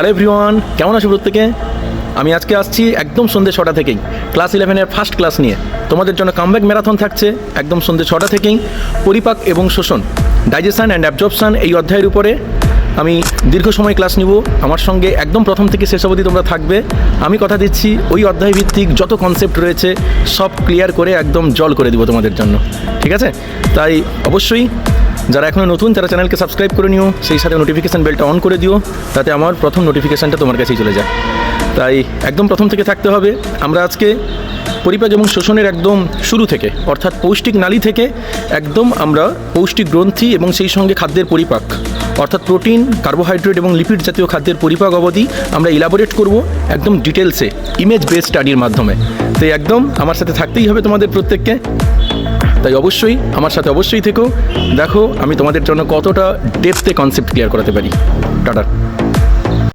Hello everyone, কেমন আছো প্রত্যেকে? আমি আজকে আসছি একদম সন্ধ্যে ছটা থেকেই। ক্লাস ইলেভেনের ফার্স্ট ক্লাস নিয়ে। তোমাদের জন্য কামব্যাক ম্যারাথন থাকছে একদম সন্ধ্যে ছটা থেকেই। পরিপাক এবং শোষণ ডাইজেশন অ্যান্ড অ্যাবজর্পশন এই অধ্যায়ের উপরে আমি দীর্ঘ সময় ক্লাস নিব। আমার সঙ্গে একদম প্রথম থেকে শেষ অবধি তোমরা থাকবে। আমি কথা দিচ্ছি ওই অধ্যায় ভিত্তিক যত কনসেপ্ট রয়েছে সব ক্লিয়ার করে একদম জল করে দিব তোমাদের জন্য। ঠিক আছে? তাই অবশ্যই যারা এখনও নতুন, তারা চ্যানেলকে সাবস্ক্রাইব করে নিও, সেই সাথে নোটিফিকেশান বেলটা অন করে দিও, তাতে আমার প্রথম নোটিফিকেশানটা তোমার কাছেই চলে যায়। তাই একদম প্রথম থেকে থাকতে হবে। আমরা আজকে পরিপাক এবং শোষণের একদম শুরু থেকে, অর্থাৎ পৌষ্টিক নালী থেকে, একদম আমরা পৌষ্টিক গ্রন্থি এবং সেই সঙ্গে খাদ্যের পরিপাক, অর্থাৎ প্রোটিন কার্বোহাইড্রেট এবং লিপিড জাতীয় খাদ্যের পরিপাক অবধি আমরা ইলাবোরেট করব একদম ডিটেলসে ইমেজ বেস স্টাডির মাধ্যমে। তো একদম আমার সাথে থাকতেই হবে তোমাদের প্রত্যেককে। তাই অবশ্যই আমার সাথে অবশ্যই থেকো। দেখো, আমি তোমাদের জন্য কতটা ডেপথে কনসেপ্ট ক্লিয়ার করাতে পারি। টাটা।